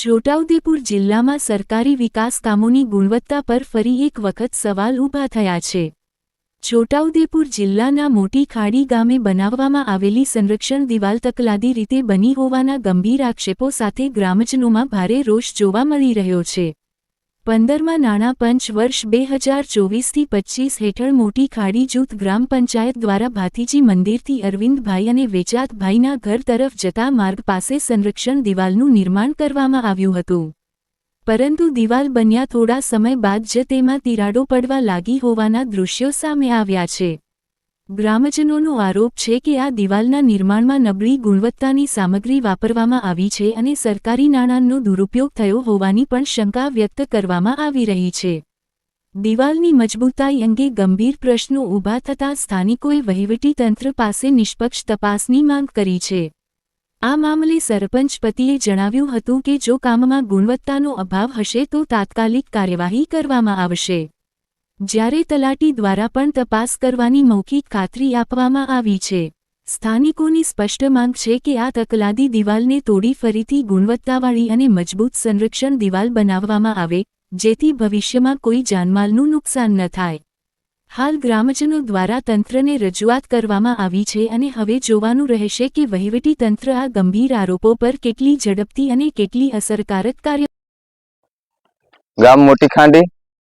છોટાઉદેપુર જિલ્લામાં સરકારી વિકાસ કામોની ગુણવત્તા પર ફરી એક વખત સવાલ ઊભા થયા છે. છોટાઉદેપુર જિલ્લાના મોટી ખાડી ગામે બનાવવામાં આવેલી સંરક્ષણ દિવાલ તકલાદી રીતે બની હોવાના ગંભીર આક્ષેપો સાથે ગ્રામજનોમાં ભારે રોષ જોવા મળી રહ્યો છે. પંદરમાં નાણાં પંચ વર્ષ બે હજાર ચોવીસથી પચ્ચીસ હેઠળ મોટી ખાડી જૂથ ગ્રામ પંચાયત દ્વારા ભાતીજી મંદિરથી અરવિંદભાઈ અને વેચાતભાઈના ઘર તરફ જતા માર્ગ પાસે સંરક્ષણ દિવાલનું નિર્માણ કરવામાં આવ્યું હતું. પરંતુ દિવાલ બન્યા થોડા સમય બાદ જ તેમાં તિરાડો પડવા લાગી હોવાના દૃશ્યો સામે આવ્યા છે. ગ્રામજનોનો આરોપ છે કે આ દિવાલના નિર્માણમાં નબળી ગુણવત્તાની સામગ્રી વાપરવામાં આવી છે અને સરકારી નાણાંનો દુરુપયોગ થયો હોવાની પણ શંકા વ્યક્ત કરવામાં આવી રહી છે. દિવાલની મજબૂતાઈ અંગે ગંભીર પ્રશ્નો ઊભા થતાં સ્થાનિકોએ વહીવટીતંત્ર પાસે નિષ્પક્ષ તપાસની માંગ કરી છે. આ મામલે સરપંચ પતિએ જણાવ્યું હતું કે જો કામમાં ગુણવત્તાનો અભાવ હશે તો તાત્કાલિક કાર્યવાહી કરવામાં આવશે. જ્યારે તલાટી દ્વારા પણ તપાસ કરવાની મૌખિક ખાતરી આપવામાં આવી છે. સ્થાનિકોની સ્પષ્ટ માંગ છે કે આ તકલાદી દિવાલને તોડી ફરીથી ગુણવત્તાવાળી અને મજબૂત સંરક્ષણ દિવાલ બનાવવામાં આવે, જેથી ભવિષ્યમાં કોઈ જાનમાલનું નુકસાન ન થાય. હાલ ગ્રામજનો દ્વારા તંત્રને રજૂઆત કરવામાં આવી છે અને હવે જોવાનું રહેશે કે વહીવટી તંત્ર આ ગંભીર આરોપો પર કેટલી ઝડપથી અને કેટલી અસરકારક કાર્ય ગામ મોટી ખાંડી.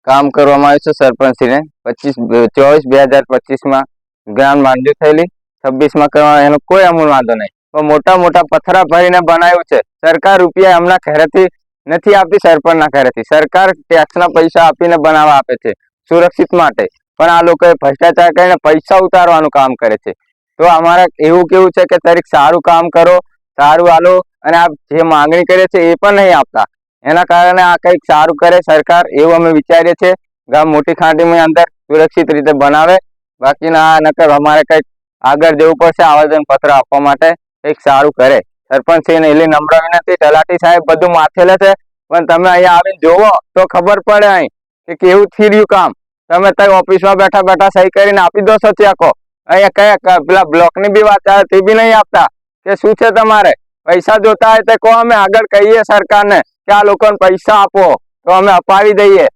કામ કરવામાં આવ્યું છે સરપંચશ્રીને. પચીસ, ચોવીસ, બે હજાર પચીસમાં ગ્રામ માંડ્યું થયેલી. છવ્વીસમાં કરવા એનો કોઈ અમૂલ વાંધો નહીં. પણ મોટા મોટા પથરા ભરીને બનાવ્યું છે. સરકાર રૂપિયા એમના ઘરેથી નથી આપતી, સરપંચના ઘરેથી. સરકાર ટેક્સના પૈસા આપીને બનાવવા આપે છે, સુરક્ષિત માટે. પણ આ લોકોએ ભ્રષ્ટાચાર કરીને પૈસા ઉતારવાનું કામ કરે છે. તો અમારે એવું કેવું છે કે તારીખ સારું કામ કરો, સારું આલો, અને આપ જે માંગણી કરે છે એ પણ નહીં આપતા. એના કારણે આ કંઈક સારું કરે સરકાર એવું અમે વિચારીએ છીએ. ગામ મોટી ખાંડીની અંદર સુરક્ષિત રીતે બનાવે. બાકીના આ નકર અમારે કંઈક આગળ જવું પડશે આવેદન પત્ર આપવા માટે કંઈક સારું કરે. સરપંચશ્રીને એલી નમ્ર વિનંતી, તલાટી સાહેબ બધું માથે લે છે પણ તમે અહીંયા આવીને જોવો તો ખબર પડે અહીં કે કેવું થઈ રહ્યું કામ. તમે ત્યાં ઓફિસમાં બેઠા બેઠા સહી કરીને આપી દો છો ચેકો અહીંયા કયા પેલા બ્લોકની બી વાત આવે તે બી નહીં આપતા. કે શું છે તમારે? પૈસા જોતા હોય તો કહો અમે આગળ કહીએ સરકારને. કે આ લોકોને પૈસા આપો તો અમે અપાવી દઈએ.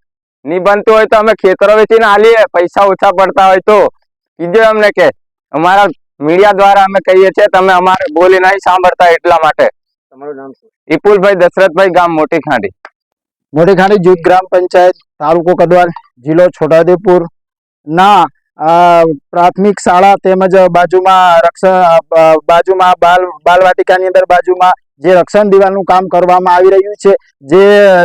નહીં બનતું હોય તો અમે ખેતરો વેચીને આલીએ પૈસા ઓછા પડતા હોય તો. કીધું અમને કે અમારા મીડિયા દ્વારા અમે કહીએ છીએ તમે અમારે બોલી નહીં સાંભળતા એટલા માટે. તમારું નામ શું? વિપુલભાઈ દશરથભાઈ ગામ મોટી ખાંડી. મોટી ખાંડી જૂથ ગ્રામ પંચાયત તાલુકો કડવાલ જિલ્લો છોટાઉદેપુર. ના પ્રાથમિક શાળા તેમજ બાજુમાં રક્ષણ બાજુમાં બાલ બાલવાટિકાની અંદર બાજુમાં જે રક્ષણ દિવાલનું કામ કરવામાં આવી રહ્યું છે, જે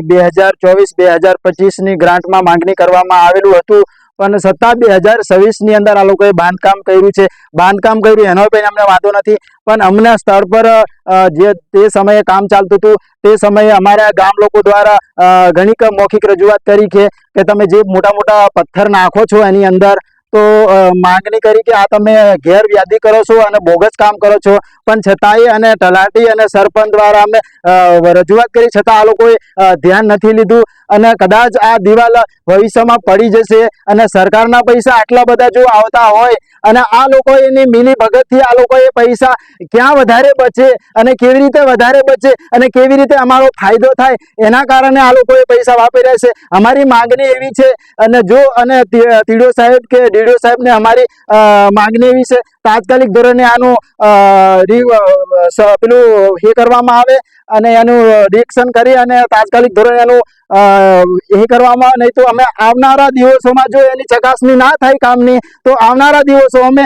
બે હજાર ચોવીસ, બે હજાર પચીસની ગ્રાન્ટમાં માંગણી કરવામાં આવેલું હતું. પણ સત્તા બે હજાર છવ્વીસની અંદર આ લોકોએ બાંધકામ કર્યું છે. બાંધકામ કર્યું, એનો પણ અમને વાંધો નથી. પણ અમને સ્થળ પર જે તે સમયે કામ ચાલતું હતું, તે સમયે અમારા ગામ લોકો દ્વારા ઘણી મૌખિક રજૂઆત કરી કે કે તમે જે મોટા મોટા પથ્થર નાખો છો એની અંદર તો માંગણી કરી કે આ તમે ગેરવ્યાધી કરો છો અને બોગસ કામ કરો છો. પણ છતાંય અને તલાટી અને સરપંચ દ્વારા અમે રજૂઆત કરી છતાં આ લોકોએ ધ્યાન નથી લીધું. અને કદાચ આ દિવાલ ભવિષ્યમાં પડી જશે અને સરકારના પૈસા આટલા બધા જો આવતા હોય અને આ લોકો એની મિલી ભગતથી આ લોકોએ પૈસા ક્યાં વધારે બચે અને કેવી રીતે વધારે બચે અને કેવી રીતે અમારો ફાયદો થાય, એના કારણે આ લોકોએ પૈસા વાપર્યા છે. અમારી માંગણી એવી છે અને જો અને તીડો સાહેબ કે ડીડીઓ સાહેબને અમારી માંગણી એવી છે તાત્કાલિક ધોરણે આનું પેલું એ કરવામાં આવે અને એનું રિએક્શન કરી અને તાત્કાલિક ધોરણે એનું એ કરવામાં, નહીં તો અમે આવનારા દિવસોમાં જો એની ચકાસણી ના થાય કામની, તો આવનારા દિવસો અમે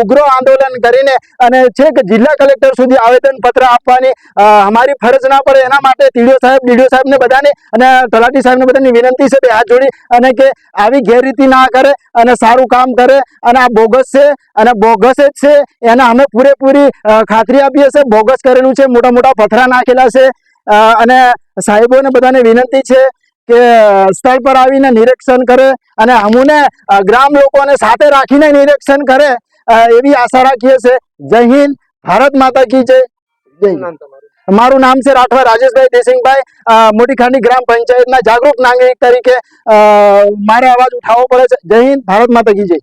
ઉગ્ર આંદોલન કરીને અને છેક જિલ્લા કલેક્ટર સુધી આવેદન પત્ર આપવાની અમારી ફરજ ના પડે એના માટે ટીડીઓ સાહેબ, ડીડીઓ સાહેબને બધાને અને તલાટી સાહેબને બધાની વિનંતી છે તે હાથ જોડી અને કે આવી ગેરરીતિ ના કરે અને સારું કામ કરે અને આ બોગસ છે અને બોગસ જ છે. એને અમે પૂરેપૂરી ખાતરી આપીએ છીએ. બોગસ કરેલું છે મોટા મોટા પથરા નાખેલા છે. અને સાહેબોને બધાને વિનંતી છે કે સ્થળ પર આવીને નિરીક્ષણ કરે અને અમુને ગ્રામ લોકોને સાથે રાખીને નિરીક્ષણ કરે. એવી આશા રાખીએ છે જય હિન્દ ભારત માતા કી જય. જય. મારું નામ છે રાઠવા રાજેશભાઈ દેસિંગભાઈ. મોટીખાંડી મોટી ખાંડી ગ્રામ પંચાયતના જાગૃત નાગરિક તરીકે મારે અવાજ ઉઠાવવો પડે છે. જય હિન્દ ભારત માતા કી જય.